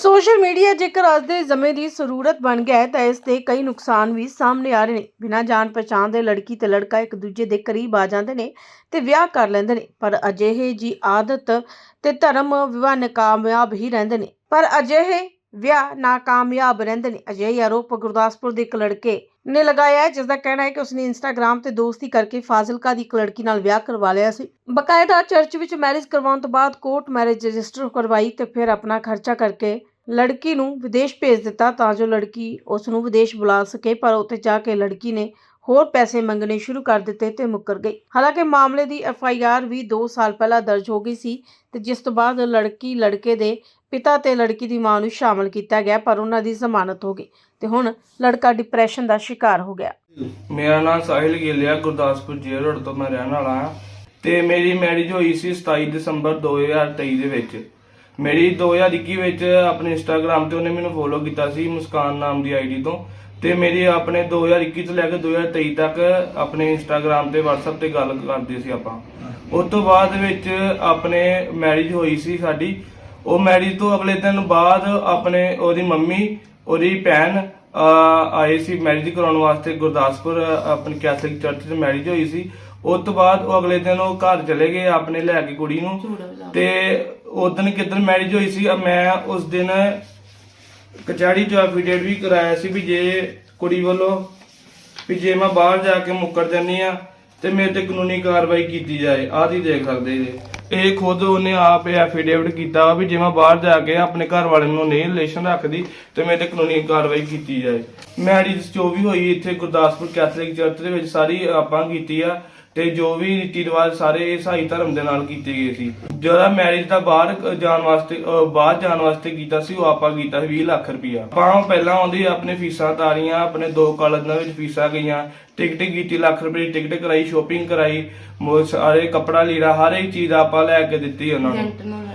Social media ਜੇਕਰ ਅੱਜ ਦੇ ਸਮੇਂ ਦੀ ਜ਼ਰੂਰਤ ਬਣ ਗਿਆ ਹੈ, ਤਾਂ ਇਸ ਦੇ ਕਈ ਨੁਕਸਾਨ ਵੀ ਸਾਹਮਣੇ ਆ ਰਹੇ ਨੇ। ਬਿਨਾਂ ਜਾਣ ਪਛਾਣ ਦੇ ਲੜਕੀ ਤੇ ਲੜਕਾ ਇੱਕ ਦੂਜੇ ਦੇ ਕਰੀਬ ਆ ਜਾਂਦੇ ਨੇ ਤੇ ਵਿਆਹ ਕਰ ਲੈਂਦੇ ਨੇ, ਪਰ ਅਜਿਹੇ ਜੀ ਆਦਤ ਤੇ ਧਰਮ ਵਿਵਾਹ ਨਾਕਾਮਯਾਬ ਹੀ ਰਹਿੰਦੇ ਨੇ। ਪਰ ਅਜਿਹੇ ਵਿਆਹ ਨਾਕਾਮਯਾਬ ਰਹਿੰਦੇ ਨੇ। ਅਜਿਹੇ ਆਰੋਪ ਗੁਰਦਾਸਪੁਰ ਦੇ ਇੱਕ ਲੜਕੇ ਨੇ ਲਗਾਇਆ ਹੈ ਜਿਸ ਦਾ ਕਹਿਣਾ ਹੈ ਕਿ ਉਸਨੇ ਇੰਸਟਾਗ੍ਰam ਤੇ ਦੋਸਤੀ ਕਰਕੇ ਫਾਜ਼ਿਲਕਾ ਦੀ ਇੱਕ ਲੜਕੀ ਨਾਲ ਵਿਆਹ ਕਰਵਾ ਲਿਆ ਸੀ। ਬਕਾਇਦਾ ਚਰਚ ਵਿੱਚ ਮੈਰਿਜ ਕਰਵਾਉਣ ਤੋਂ ਬਾਅਦ ਕੋਰਟ ਮੈਰਿਜ ਰਜਿਸਟਰ ਕਰਵਾਈ ਤੇ ਫਿਰ ਆਪਣਾ ਖਰਚਾ ਕਰਕੇ ਲੜਕੀ ਨੂੰ ਵਿਦੇਸ਼ ਭੇਜ ਦਿੱਤਾ ਤਾਂ ਜੋ ਲੜਕੀ ਉਸ ਨੂੰ ਵਿਦੇਸ਼ ਬੁਲਾ ਸਕੇ, ਪਰ ਉੱਥੇ ਜਾ ਕੇ ਲੜਕੀ ਨੇ ਹੋਰ ਪੈਸੇ ਮੰਗਣੇ ਸ਼ੁਰੂ ਕਰ ਦਿੱਤੇ ਤੇ ਮੁੱਕਰ ਗਈ। ਹਾਲਾਂਕਿ ਮਾਮਲੇ ਦੀ ਐਫ ਆਈ ਆਰ ਵੀ 2 ਸਾਲ ਪਹਿਲਾਂ ਦਰਜ ਹੋ ਗਈ ਸੀ ਤੇ ਜਿਸ ਤੋਂ ਬਾਅਦ ਲੜਕੀ, ਲੜਕੇ ਦੇ ਪਿਤਾ ਤੇ ਲੜਕੀ ਦੀ ਮਾਂ ਨੂੰ ਸ਼ਾਮਲ ਕੀਤਾ ਗਿਆ, ਪਰ ਉਹਨਾਂ ਦੀ ਜ਼ਮਾਨਤ ਹੋ ਗਈ ਤੇ ਹੁਣ ਲੜਕਾ ਡਿਪਰੈਸ਼ਨ ਦਾ ਸ਼ਿਕਾਰ ਹੋ ਗਿਆ। ਮੇਰਾ ਨਾਮ ਸਾਹਿਲ ਗਿੱਲ ਆ, ਗੁਰਦਾਸਪੁਰ ਜੇਲ੍ਹ ਰੋਡ ਤੋਂ ਮੈਂ ਰਹਿਣ ਵਾਲਾ ਹਾਂ ਤੇ ਮੇਰੀ ਮੈਰਿਜ ਹੋਈ ਸੀ 27 ਦਸੰਬਰ 2023 ਦੇ ਵਿੱਚ। ਮੇਰੀ 2021 ਵਿੱਚ ਆਪਣੇ ਇੰਸਟਾਗ੍ਰam ਤੇ ਉਹਨੇ ਮੈਨੂੰ ਫੋਲੋ ਕੀਤਾ ਸੀ ਮੁਸਕਾਨ ਨਾਮ ਦੀ ਆਈਡੀ ਤੋਂ। ਤੇ ਮੇਰੀ ਆਪਣੇ 2021 ਤੋਂ ਲੈ ਕੇ 2023 ਤੱਕ ਆਪਣੇ ਇੰਸਟਾਗ੍ਰam ਤੇ WhatsApp ਤੇ ਗੱਲ ਕਰਦੇ ਸੀ ਆਪਾਂ। ਉਸ ਤੋਂ ਬਾਅਦ ਵਿੱਚ ਆਪਣੇ ਮੈਰਿਜ ਹੋਈ ਸੀ ਸਾਡੀ। ਉਹ ਮੈਰਿਜ ਤੋਂ ਅਗਲੇ ਦਿਨ ਬਾਅਦ ਆਪਣੇ ਉਹਦੀ ਮੰਮੀ, ਉਹਦੀ ਭੈਣ ਆਏ ਸੀ ਮੈਰਿਜ ਕਰਾਉਣ ਵਾਸਤੇ ਗੁਰਦਾਸਪੁਰ, ਅਹ, ਆਪਣੀ ਕੈਥੋਲਿਕ ਚਰਚ 'ਚ ਮੈਰਿਜ ਹੋਈ ਸੀ। ਉਸ ਤੋਂ ਬਾਅਦ ਉਹ ਅਗਲੇ ਦਿਨ ਉਹ ਘਰ ਚਲੇ ਗਏ ਆਪਣੇ ਲੈ ਕੇ ਕੁੜੀ ਨੂੰ। ਤੇ ਉਸ ਦਿਨ ਕਿਦਨ ਮੈਰਿਜ ਹੋਈ ਸੀ ਮੈਂ ਉਸ ਦਿਨ ਕਚਹਿਰੀ ਚ ਐਫੀਡੇਵਿਟ ਵੀ ਕਰਾਇਆ ਸੀ ਵੀ ਜੇ ਕੁੜੀ ਵੱਲੋਂ ਵੀ ਜੇ ਮੈਂ ਬਾਹਰ ਜਾ ਕੇ ਮੁੱਕਰ ਜਾਂਦੀ ਆ ਤੇ ਮੇਰੇ ਤੇ ਕਾਨੂੰਨੀ ਕਾਰਵਾਈ ਕੀਤੀ ਜਾਏ ਆਹ ਦੀ ਦੇਖ ਸਕਦੇ ਜੇ। ਇਹ ਖੁਦ ਉਹਨੇ ਆਪ ਐਫੀਡੇਵਿਟ ਕੀਤਾ ਵਾ ਵੀ ਜੇ ਮੈਂ ਬਾਹਰ ਜਾ ਕੇ ਆਪਣੇ ਘਰ ਵਾਲੇ ਨੂੰ ਨਹੀਂ ਰਿਲੇਸ਼ਨ ਰੱਖਦੀ ਤੇ ਮੇਰੇ ਤੇ ਕਾਨੂੰਨੀ ਕਾਰਵਾਈ ਕੀਤੀ ਜਾਏ। ਮੈਰਿਜ ਜੋ ਵੀ ਹੋਈ ਇੱਥੇ ਗੁਰਦਾਸਪੁਰ ਕੈਥੋਲਿਕ ਚਰਚ ਦੇ ਵਿੱਚ ਸਾਰੀ ਆਪਾਂ ਕੀਤੀ ਆ। ਤੇ ਜੋ ਵੀ ਰੀਤੀ ਰਿਵਾਜ ਸਾਰੇ ਈਸਾਈ ਧਰਮ ਦੇ ਨਾਲ ਕੀਤੇ ਗਏ ਸੀ। ਜਿਹੜਾ ਮੈਰਿਜ ਦਾ ਬਾਹਰ ਜਾਣ ਵਾਸਤੇ ਬਾਹਰ ਜਾਣ ਵਾਸਤੇ ਕੀਤਾ ਸੀ, ਉਹ ਆਪਾਂ ਕੀਤਾ ਸੀ 20 ਲੱਖ ਰੁਪਇਆ ਆਪਾਂ ਪਹਿਲਾਂ ਆਉਂਦੀ ਆਪਣੇ ਫੀਸਾਂ ਤਾਰੀਆਂ, ਆਪਣੇ ਦੋ ਕਾਲਜਾਂ ਵਿੱਚ ਫੀਸਾਂ ਗਈਆਂ। ਟਿਕਟ ਕੀਤੀ ਲੱਖ ਰੁਪਏ ਦੀ ਟਿਕਟ ਕਰਾਈ ਸ਼ੋਪਿੰਗ ਕਰਾਈ ਮੋ- ਸਾਰੇ ਕੱਪੜਾ ਲੀੜਾ ਹਰ ਇੱਕ ਚੀਜ਼ ਆਪਾਂ ਲੈ ਕੇ ਦਿੱਤੀ ਉਹਨਾਂ ਨੂੰ।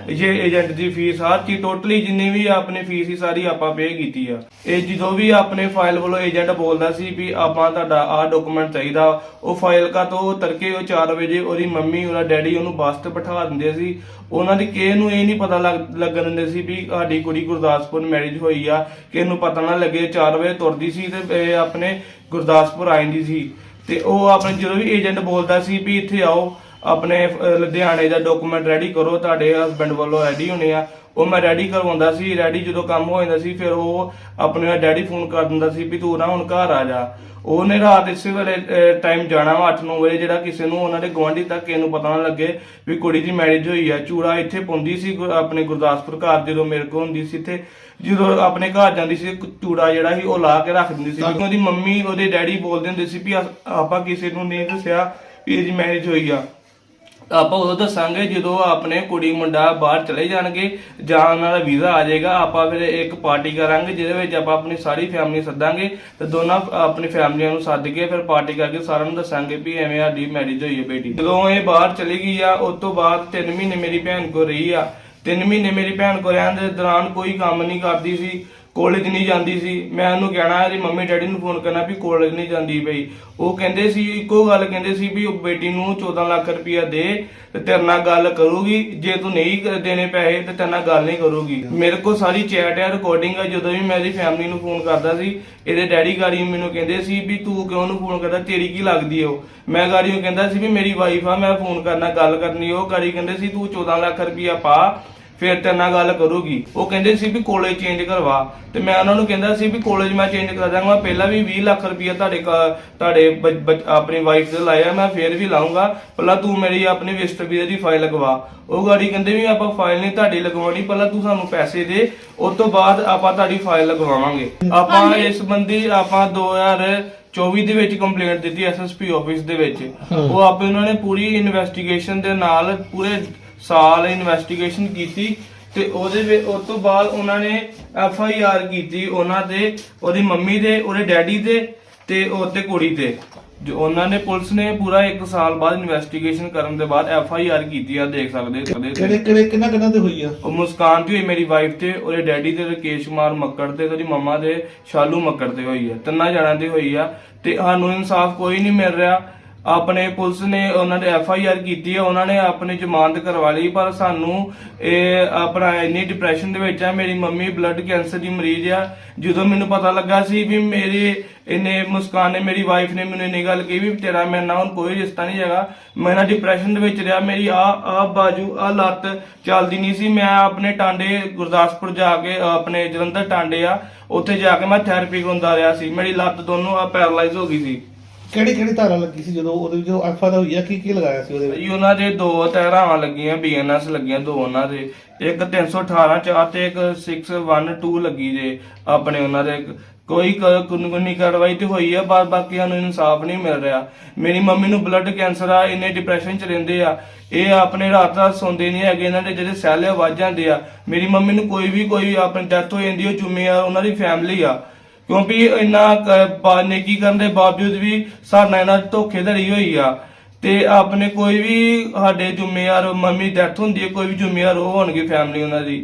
ਇਹ ਏਜੰਟ ਦੀ ਫੀਸ ਹਰ ਚੀਜ਼ ਟੋਟਲੀ ਜਿੰਨੀ ਵੀ ਆਪਣੀ ਫੀਸ ਸੀ ਸਾਰੀ ਆਪਾਂ ਪੇ ਕੀਤੀ ਆ। ਇਹ ਜਦੋਂ ਵੀ ਆਪਣੇ ਫਾਈਲ ਵੱਲੋਂ ਏਜੰਟ ਬੋਲਦਾ ਸੀ ਵੀ ਆਪਾਂ ਤੁਹਾਡਾ ਆਹ ਡਾਕੂਮੈਂਟ ਚਾਹੀਦਾ ਉਹ ਫਾਈਲ ਕਾ ਤੋਂ ਤੜਕੇ ਉਹ 4 ਵਜੇ ਉਹਦੀ ਮੰਮੀ ਉਹਦਾ ਡੈਡੀ ਉਹਨੂੰ ਬੱਸ ਤੇ ਬਿਠਾ ਦਿੰਦੇ ਸੀ। ਉਹਨਾਂ ਦੀ ਕਿਸੇ ਨੂੰ ਇਹ ਨਹੀਂ ਪਤਾ ਲੱਗ- ਲੱਗਣ ਦਿੰਦੇ ਸੀ ਵੀ ਸਾਡੀ ਕੁੜੀ ਗੁਰਦਾਸਪੁਰ ਮੈਰਿਜ ਹੋਈ ਆ ਕਿਸੇ ਨੂੰ ਪਤਾ ਨਾ ਲੱਗੇ 4 ਵਜੇ ਤੁਰਦੀ ਸੀ ਤੇ ਇਹ ਆਪਣੇ ਗੁਰਦਾਸਪੁਰ ਆ ਜਾਂਦੀ ਸੀ। ਤੇ ਉਹ ਆਪਣੇ ਜਦੋਂ ਵੀ ਏਜੰਟ ਬੋਲਦਾ ਸੀ ਵੀ ਇੱਥੇ ਆਓ, ਆਪਣੇ ਲੁਧਿਆਣੇ ਦਾ ਡਾਕੂਮੈਂਟ ਰੈਡੀ ਕਰੋ, ਤੁਹਾਡੇ ਹਸਬੰਡ ਵੱਲੋਂ ਰੈਡੀ ਹੋਣੇ ਆ ਉਹ ਮੈਂ ਰੈਡੀ ਕਰਵਾਉਂਦਾ ਸੀ ਰੈਡੀ ਜਦੋਂ ਕੰਮ ਹੋ ਜਾਂਦਾ ਸੀ, ਫਿਰ ਉਹ ਆਪਣੇ ਡੈਡੀ ਫੋਨ ਕਰ ਦਿੰਦਾ ਸੀ ਵੀ ਤੂੰ ਨਾ ਹੁਣ ਘਰ ਆ ਜਾ। ਉਹਨੇ ਰਾਤ ਇਸੇ ਵੇਲੇ ਟਾਈਮ ਜਾਣਾ ਵਾ 8-9 ਵਜੇ ਜਿਹੜਾ ਕਿਸੇ ਨੂੰ ਉਹਨਾਂ ਦੇ ਗਵਾਂਢੀ ਤੱਕ ਕਿਸੇ ਪਤਾ ਨਾ ਲੱਗੇ ਵੀ ਕੁੜੀ ਦੀ ਮੈਰਿਜ ਹੋਈ ਆ। ਚੂੜਾ ਇੱਥੇ ਪਾਉਂਦੀ ਸੀ ਆਪਣੇ ਗੁਰਦਾਸਪੁਰ ਘਰ ਜਦੋਂ ਮੇਰੇ ਕੋਲ ਹੁੰਦੀ ਸੀ ਇੱਥੇ, ਜਦੋਂ ਆਪਣੇ ਘਰ ਜਾਂਦੀ ਸੀ ਚੂੜਾ ਜਿਹੜਾ ਸੀ ਉਹ ਲਾ ਕੇ ਰੱਖ ਦਿੰਦੀ ਸੀ। ਉਹਦੀ ਮੰਮੀ, ਉਹਦੇ ਡੈਡੀ ਬੋਲਦੇ ਹੁੰਦੇ ਸੀ ਵੀ ਆਪਾਂ ਕਿਸੇ ਨੂੰ ਨਹੀਂ ਦੱਸਿਆ ਵੀ ਇਹਦੀ ਮੈਰਿਜ ਹੋਈ ਆ। ਆਪਾਂ ਉਦੋਂ ਦੱਸਾਂਗੇ ਜਦੋਂ ਆਪਣੇ ਕੁੜੀ ਮੁੰਡਾ ਬਾਹਰ ਚਲੇ ਜਾਣਗੇ ਜਾਂ ਉਹਨਾਂ ਦਾ ਵੀਜ਼ਾ ਆ ਜਾਏਗਾ, ਆਪਾਂ ਫਿਰ ਇੱਕ ਪਾਰਟੀ ਕਰਾਂਗੇ ਜਿਹਦੇ ਵਿੱਚ ਆਪਾਂ ਆਪਣੀ ਸਾਰੀ ਫੈਮਿਲੀ ਸੱਦਾਂਗੇ ਤੇ ਦੋਨਾਂ ਆਪਣੀ ਫੈਮਲੀਆਂ ਨੂੰ ਸੱਦ ਕੇ ਫਿਰ ਪਾਰਟੀ ਕਰਕੇ ਸਾਰਿਆਂ ਨੂੰ ਦੱਸਾਂਗੇ ਵੀ ਐਵੇਂ ਸਾਡੀ ਮੈਰਿਜ ਹੋਈ ਹੈ ਬੇਟੀ। ਜਦੋਂ ਇਹ ਬਾਹਰ ਚਲੀ ਗਈ ਆ, ਉਸ ਤੋਂ ਬਾਅਦ 3 ਮਹੀਨੇ ਮੇਰੀ ਭੈਣ ਕੋ ਰਹੀ ਆ। 3 ਮਹੀਨੇ ਮੇਰੀ ਭੈਣ ਕੋ ਰਹਿਣ ਦੇ ਦੌਰਾਨ ਕੋਈ ਕੰਮ ਨਹੀਂ ਕਰਦੀ ਸੀ। ਕਾਲਜ ਨਹੀਂ ਜਾਂਦੀ ਸੀ। ਮੈਂ ਉਹਨੂੰ ਕਹਿਣਾ, ਇਹਦੀ ਮੰਮੀ ਡੈਡੀ ਨੂੰ ਫੋਨ ਕਰਨਾ ਵੀ ਕਾਲਜ ਨਹੀਂ ਜਾਂਦੀ ਪਈ। ਉਹ ਕਹਿੰਦੇ ਸੀ, ਇੱਕੋ ਗੱਲ ਕਹਿੰਦੇ ਸੀ ਵੀ ਉਹ ਬੇਟੀ ਨੂੰ 14 ਲੱਖ ਰੁਪਇਆ ਦੇ ਤੇ ਤੇਰੇ ਨਾਲ ਗੱਲ ਕਰੂਗੀ। ਜੇ ਤੂੰ ਨਹੀਂ ਦੇਣੇ ਪੈਸੇ ਤੇ ਤੇਰੇ ਨਾਲ ਗੱਲ ਨਹੀਂ ਕਰੂਗੀ। ਮੇਰੇ ਕੋਲ ਸਾਰੀ ਚੈਟ ਹੈ ਰਿਕਾਰਡਿੰਗ ਹੈ। ਜਦੋਂ ਵੀ ਮੈਂ ਇਹਦੀ ਫੈਮਿਲੀ ਨੂੰ ਫੋਨ ਕਰਦਾ ਸੀ, ਇਹਦੇ ਡੈਡੀ ਗਾੜੀ ਮੈਨੂੰ ਕਹਿੰਦੇ ਸੀ ਵੀ ਤੂੰ ਕਿਉਂ ਉਹਨੂੰ ਫੋਨ ਕਰਦਾ? ਤੇਰੀ ਕੀ ਲੱਗਦੀ ਹੈ ਉਹ? ਮੈਂ ਗਾੜੀ ਨੂੰ ਕਹਿੰਦਾ ਸੀ ਵੀ ਮੇਰੀ ਵਾਈਫ ਆ, ਮੈਂ ਫੋਨ ਕਰਨਾ, ਗੱਲ ਕਰਨੀ ਉਹ ਗਾੜੀ ਕਹਿੰਦੇ ਸੀ, ਤੂੰ 14 ਲੱਖ ਰੁਪਇਆ ਪਾ ਫਿਰ ਤੇਰੇ ਨਾਲ ਗੱਲ ਕਰੂਗੀ। ਉਹ ਕਹਿੰਦੇ ਸੀ ਵੀ ਕਾਲਜ ਚੇਂਜ ਕਰਵਾ। ਤੇ ਮੈਂ ਉਹਨਾਂ ਨੂੰ ਕਹਿੰਦਾ ਸੀ ਵੀ ਕਾਲਜ ਮੈਂ ਚੇਂਜ ਕਰ ਦਾਂਗਾ ਪਹਿਲਾਂ ਵੀ 20 ਲੱਖ ਰੁਪਇਆ ਤੁਹਾਡੇ ਕਾ- ਤੁਹਾਡੇ ਆਪਣੀ ਵਾਈਫ ਦੇ ਲਾਇਆ। ਮੈਂ ਫਿਰ ਵੀ ਲਾਉਂਗਾ ਪਹਿਲਾਂ ਤੂੰ ਮੇਰੀ ਆਪਣੀ ਵਿਜ਼ਟਰ ਵੀਜ਼ੇ ਦੀ ਫਾਈਲ ਲਗਵਾ। ਉਹ ਗਾੜੀ ਕਹਿੰਦੇ ਵੀ ਆਪਾਂ ਫਾਈਲ ਨਹੀਂ ਤੁਹਾਡੀ ਲਗਵਾਉਣੀ। ਪਹਿਲਾਂ ਤੂੰ ਸਾਨੂੰ ਪੈਸੇ ਦੇ। ਉਸ ਤੋਂ ਬਾਅਦ ਆਪਾਂ ਤੁਹਾਡੀ ਫਾਈਲ ਲਗਵਾਵਾਂਗੇ। ਆਪਾਂ ਇਸ ਸੰਬੰਧੀ ਆਪਾਂ 2024 ਦੇ ਵਿੱਚ ਕੰਪਲੇਂਟ ਦਿੱਤੀ ਐਸਐਸਪੀ ਆਫਿਸ ਦੇ ਵਿੱਚ। ਉਹ ਆਪੇ ਉਹਨਾਂ ਨੇ ਪੂਰੀ ਇਨਵੈਸਟੀਗੇਸ਼ਨ ਦੇ ਨਾਲ ਪੂਰੇ ਸਾਲ ਇਨਵੈਸਟੀਗੇਸ਼ਨ ਕੀਤੀ ਤੇ ਉਹਦੇ ਵਿੱਚ ਉਸ ਤੋਂ ਬਾਅਦ ਉਹਨਾਂ ਨੇ ਐਫ ਆਈ ਆਰ ਕੀਤੀ ਉਹਨਾਂ ਤੇ ਉਹਦੀ ਮੰਮੀ ਦੇ ਉਹਦੇ ਡੈਡੀ ਤੇ ਤੇ ਉਹਦੇ ਕੁੜੀ ਤੇ ਜੋ ਉਹਨਾਂ ਨੇ ਪੁਲਿਸ ਨੇ ਪੂਰਾ 1 ਸਾਲ ਬਾਅਦ ਇਨਵੈਸਟੀਗੇਸ਼ਨ ਕਰਨ ਦੇ ਬਾਅਦ ਐਫ ਆਈ ਆਰ ਕੀਤੀ ਆ ਦੇਖ ਸਕਦੇ ਸਕਦੇ ਕਿਹੜੇ ਕਿਹੜੇ ਕਿੰਨਾ ਕਿੰਨਾ ਤੇ ਹੋਈ ਆ? ਉਹ ਮੁਸਕਾਨ ਤੇ ਹੋਈ ਮੇਰੀ ਵਾਈਫ ਤੇ ਉਹਦੇ ਡੈਡੀ ਤੇ ਰਕੇਸ਼ ਕੁਮਾਰ ਮੱਕੜ ਤੇ ਉਹਦੀ ਮੰਮਾ ਦੇ ਸ਼ਾਲੂ ਮੱਕੜ ਤੇ ਹੋਈ ਆ। ਤਿੰਨਾਂ ਜਣਾਂ ਤੇ ਹੋਈ ਆ ਤੇ ਸਾਨੂੰ ਇਨਸਾਫ ਕੋਈ ਨਹੀਂ ਮਿਲ ਰਿਹਾ। ਆਪਣੇ ਪੁਲਿਸ ਨੇ ਉਹਨਾਂ ਦੇ ਐਫ ਆਈ ਆਰ ਕੀਤੀ ਹੈ ਉਹਨਾਂ ਨੇ ਆਪਣੀ ਜ਼ਮਾਨਤ ਕਰਵਾ ਲਈ, ਪਰ ਸਾਨੂੰ ਇਹ ਆਪਣਾ ਇੰਨੀ ਡਿਪਰੈਸ਼ਨ ਦੇ ਵਿੱਚ ਆ, ਮੇਰੀ ਮੰਮੀ ਬਲੱਡ ਕੈਂਸਰ ਦੀ ਮਰੀਜ਼ ਆ। ਜਦੋਂ ਮੈਨੂੰ ਪਤਾ ਲੱਗਾ ਸੀ ਵੀ ਮੇਰੇ ਇਹਨੇ ਮੁਸਕਾਨ ਨੇ, ਮੇਰੀ ਵਾਈਫ ਨੇ ਮੈਨੂੰ ਇੰਨੀ ਗੱਲ ਕਹੀ ਵੀ ਤੇਰਾ ਮੇਰੇ ਨਾਲ ਹੁਣ ਕੋਈ ਰਿਸ਼ਤਾ ਨਹੀਂ ਹੈਗਾ। ਮੈਂ ਨਾ ਡਿਪਰੈਸ਼ਨ ਦੇ ਵਿੱਚ ਰਿਹਾ, ਮੇਰੀ ਆ ਆ ਬਾਜੂ, ਆ ਲੱਤ ਚੱਲਦੀ ਨਹੀਂ ਸੀ। ਮੈਂ ਆਪਣੇ ਟਾਂਡੇ ਗੁਰਦਾਸਪੁਰ ਜਾ ਕੇ, ਆਪਣੇ ਜਲੰਧਰ ਟਾਂਡੇ ਆ, ਉੱਥੇ ਜਾ ਕੇ ਮੈਂ ਥੈਰੇਪੀ ਕਰਾਉਂਦਾ ਰਿਹਾ ਸੀ। ਮੇਰੀ ਲੱਤ ਦੋਨੋਂ ਆ ਪੈਰਾਲਾਈਜ਼ ਹੋ ਗਈ ਸੀ। ਕਿਹੜੀ ਕਿਹੜੀ ਧਾਰਾ ਲੱਗੀ ਸੀ ਜਦੋਂ ਉਹਦੇ ਵਿੱਚ ਐਫ ਆਰ ਹੋਈ ਆ? ਕੀ ਕੀ ਲਗਾਇਆ ਸੀ ਉਹਦੇ ਵਿੱਚ? ਜੀ ਉਹਨਾਂ ਦੇ ਦੋ ਤਹਿਰਾਵਾਂ ਲੱਗੀਆਂ ਬੀਐਨਐਸ ਲੱਗੀਆਂ ਦੋ ਉਹਨਾਂ ਦੇ। ਇੱਕ 318 ਚ ਤੇ ਇੱਕ 612 ਲੱਗੀ ਜੇ ਆਪਣੇ ਉਹਨਾਂ ਦੇ। ਕੋਈ ਕਾਨੂੰਨੀ ਕਾਰਵਾਈ ਤੇ ਹੋਈ ਆ ਪਰ ਬਾਕੀ ਸਾਨੂੰ ਇਨਸਾਫ ਨਹੀਂ ਮਿਲ ਰਿਹਾ। ਮੇਰੀ ਮੰਮੀ ਨੂੰ ਬਲੱਡ ਕੈਂਸਰ ਆ, ਇੰਨੇ ਡਿਪਰੈਸ਼ਨ ਚ ਰਹਿੰਦੇ ਆ। ਇਹ ਆਪਣੇ ਰਾਤ ਰਾਤ ਸੌਂਦੇ ਨਹੀਂ ਹੈਗੇ ਇਹਨਾਂ ਦੇ, ਜਿਹੜੇ ਸੈੱਲ ਆ ਵੱਜ ਜਾਂਦੇ ਆ। ਮੇਰੀ ਮੰਮੀ ਨੂੰ ਕੋਈ ਵੀ, ਕੋਈ ਆਪਣੀ ਡੈਥ ਹੋ ਜਾਂਦੀ ਉਹ ਜ਼ਿੰਮੇਵਾਰ ਉਹਨਾਂ ਦੀ ਫੈਮਿਲੀ ਆ। ਕਿਉਂਕਿ ਇੰਨਾ ਕ- ਨੇਕੀ ਕਰਨ ਦੇ ਬਾਵਜੂਦ ਵੀ ਸਾਡਾ ਨਾਲ ਇਹਨਾਂ ਦੀ ਧੋਖੇਧੜੀ ਹੋਈ ਆ। ਤੇ ਆਪਣੇ ਕੋਈ ਵੀ ਸਾਡੇ ਜ਼ਿੰਮੇਵਾਰ ਮੰਮੀ ਡੈਥ ਹੁੰਦੀ ਹੈ, ਕੋਈ ਵੀ ਜ਼ਿੰਮੇਵਾਰ ਉਹ ਹੋਣਗੇ ਫੈਮਿਲੀ ਉਹਨਾਂ ਦੀ।